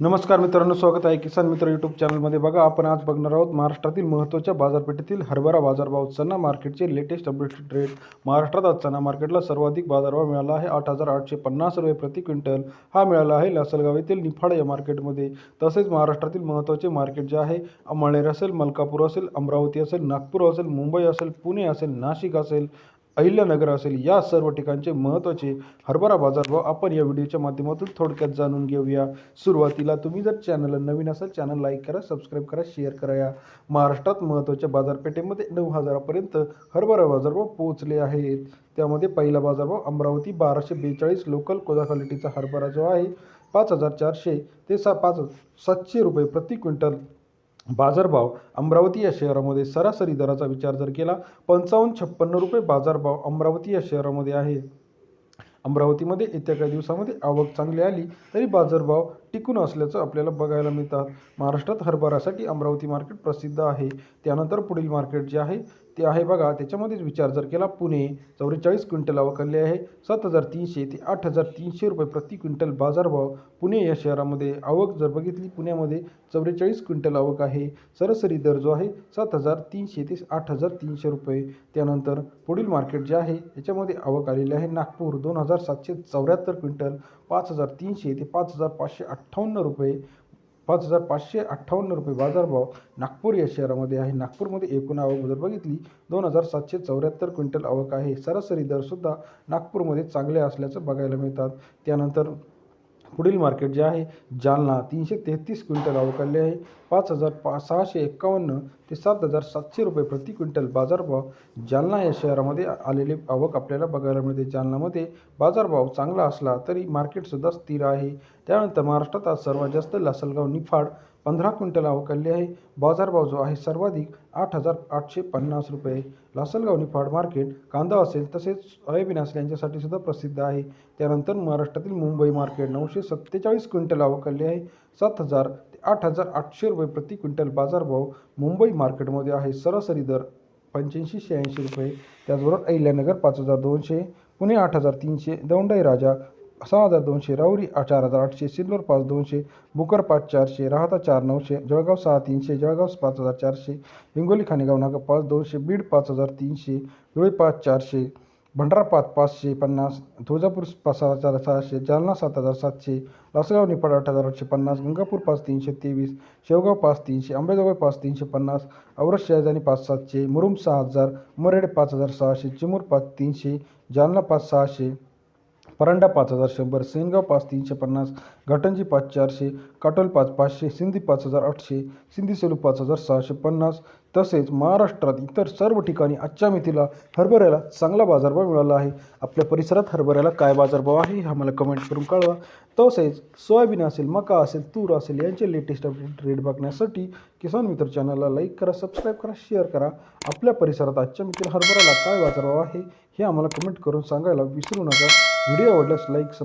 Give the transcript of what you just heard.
नमस्कार मित्रांनो स्वागत आहे किसान मित्र यूट्यूब चॅनलमध्ये. बघा आपण आज बघणार आहोत महाराष्ट्रातील महत्त्वाच्या बाजारपेठेतील हरभरा बाजारभाव. चना मार्केटचे लेटेस्ट अपडेटेड रेट महाराष्ट्रात आज चना मार्केटला सर्वाधिक बाजारभाव मिळाला आहे. आठ हजार आठशे पन्नास रुपये प्रति क्विंटल हा मिळाला आहे. लासलगाव येथील निफाड या मार्केटमध्ये. तसेच महाराष्ट्रातील महत्त्वाचे मार्केट जे आहे अमळनेर असेल मलकापूर असेल अमरावती असेल नागपूर असेल मुंबई असेल पुणे असेल नाशिक असेल अहिल्यानगर असेल या सर्व ठिकाणचे महत्त्वाचे हरभरा बाजारभाव आपण या व्हिडिओच्या माध्यमातून थोडक्यात जाणून घेऊया. सुरुवातीला तुम्ही जर चॅनलला नवीन असाल चॅनल लाईक करा सबस्क्राईब करा शेअर करा. या महाराष्ट्रात महत्त्वाच्या बाजारपेठेमध्ये नऊ हजारापर्यंत हरभरा बाजारभाव पोहोचले आहेत. त्यामध्ये पहिला बाजारभाव अमरावती बाराशे बेचाळीस लोकल कोदा क्वालिटीचा हरभरा जो आहे पाच हजार चारशे ते सा पाच सातशे रुपये प्रति क्विंटल. बाजारभाव अमरावती या शहरामध्ये सरासरी दराचा विचार जर केला पंचावन्न छप्पन्न रुपये बाजारभाव अमरावती या शहरामध्ये आहे. अमरावतीमध्ये येत्या काही दिवसामध्ये आवक चांगली आली तरी बाजारभाव टिकून असल्याचं आपल्याला बघायला मिळतात. महाराष्ट्रात हरभरासाठी अमरावती मार्केट प्रसिद्ध आहे. त्यानंतर पुढील मार्केट जे आहे ते आहे बघा त्याच्यामध्येच विचार जर केला पुणे चौवेचाळीस क्विंटल आवक आहे सात हजार तीनशे ते आठ हजार तीनशे रुपये प्रति क्विंटल बाजारभाव पुणे या शहरामध्ये आवक जर बघितली पुण्यामध्ये चौवेचाळीस क्विंटल आवक आहे सरासरी दर जो आहे सात हजार तीनशे ते आठ हजार तीनशे रुपये. त्यानंतर पुढील मार्केट जे आहे याच्यामध्ये आवक आलेली आहे नागपूर दोन हजार सातशे चौऱ्याहत्तर क्विंटल पाच हजार तीनशे ते पाच हजार पाचशे अठ्ठावन्न रुपये. पाच हजार पाचशे अठ्ठावन्न रुपये बाजारभाव नागपूर या शहरामध्ये आहे. नागपूरमध्ये एकूण आवक जर बघितली दोन हजार सातशे चौऱ्याहत्तर क्विंटल आवक आहे. सरासरी दरसुद्धा नागपूरमध्ये चांगले असल्याचं बघायला मिळतात. त्यानंतर पुढील मार्केट जे आहे जालना तीनशे तेहतीस क्विंटल अवकाळले आहे. पाच हजार पा सहाशे एक्कावन्न ते सात हजार सातशे रुपये प्रति क्विंटल बाजारभाव जालना या शहरामध्ये आलेले आवक आपल्याला बघायला मिळते. जालनामध्ये बाजारभाव चांगला असला तरी मार्केटसुद्धा स्थिर आहे. त्यानंतर महाराष्ट्रात आज सर्वात जास्त लासलगाव निफाड पंधरा क्विंटल अवकाळले आहे. बाजारभाव जो आहे सर्वाधिक आठ हजार आठशे पन्नास रुपये. लासलगाव निफाड मार्केट कांदा असेल तसेच सोयाबीन असेल यांच्यासाठी सुद्धा प्रसिद्ध आहे. त्यानंतर महाराष्ट्रातील मुंबई मार्केट नऊशे सत्तेचाळीस क्विंटल अवकाळले आहे. सात हजार ते आठ हजार आठशे रुपये प्रति क्विंटल बाजारभाव मुंबई मार्केटमध्ये आहे. सरासरी दर पंच्याऐंशी शहाऐंशी रुपये. त्याचबरोबर अहिल्यानगर पाच हजार दोनशे पुणे आठ हजार तीनशे दौंडाई राजा सहा हजार दोनशे राऊरी चार हजार आठशे सिल्लोर पाच दोनशे बुकर पाच चारशे राहता चार नऊशे जळगाव सहा तीनशे जळगाव पाच हजार चारशे हिंगोली खानेगाव नाका पाच दोनशे बीड पाच हजार तीनशे धुळे पाच चारशे भंडारा पाच पाचशे पन्नास तुळजापूर पाच सहा हजार सहाशे जालना सात हजार सातशे लासगाव निफाड आठ हजार आठशे पन्नास गंगापूर पाच तीनशे तेवीस शेवगाव पाच तीनशे अंबेजोगाई पाच तीनशे पन्नास औरत शहाजानी पाच सातशे मुरुम सहा हजार मरेड पाच हजार सहाशे चिमूर पाच तीनशे जालना पाच सहाशे परांडा पाच हजार शंभर सेनगाव पाच तीनशे पन्नास घाटंजी पाच चारशे काटोल पाच पाचशे सिंधी पाच हजार आठशे सिंधी सेलू पाच हजार सहाशे पन्नास तसेच महाराष्ट्रात इतर सर्व ठिकाणी आजच्या मितीला हरभऱ्याला चांगला बाजारभाव मिळाला आहे. आपल्या परिसरात हरभऱ्याला काय बाजारभाव आहे हे आम्हाला कमेंट करून कळवा. तसेच सोयाबीन असेल मका असेल तूर असेल यांचे लेटेस्ट अपडेट रेट बघण्यासाठी किसान मित्र चॅनलला लाईक करा सबस्क्राईब करा शेअर करा. आपल्या परिसरात आजच्या मितीला हरभऱ्याला काय बाजारभाव आहे हे आम्हाला कमेंट करून सांगायला विसरू नका. व्हिडिओ आवडल्यास लाईक सब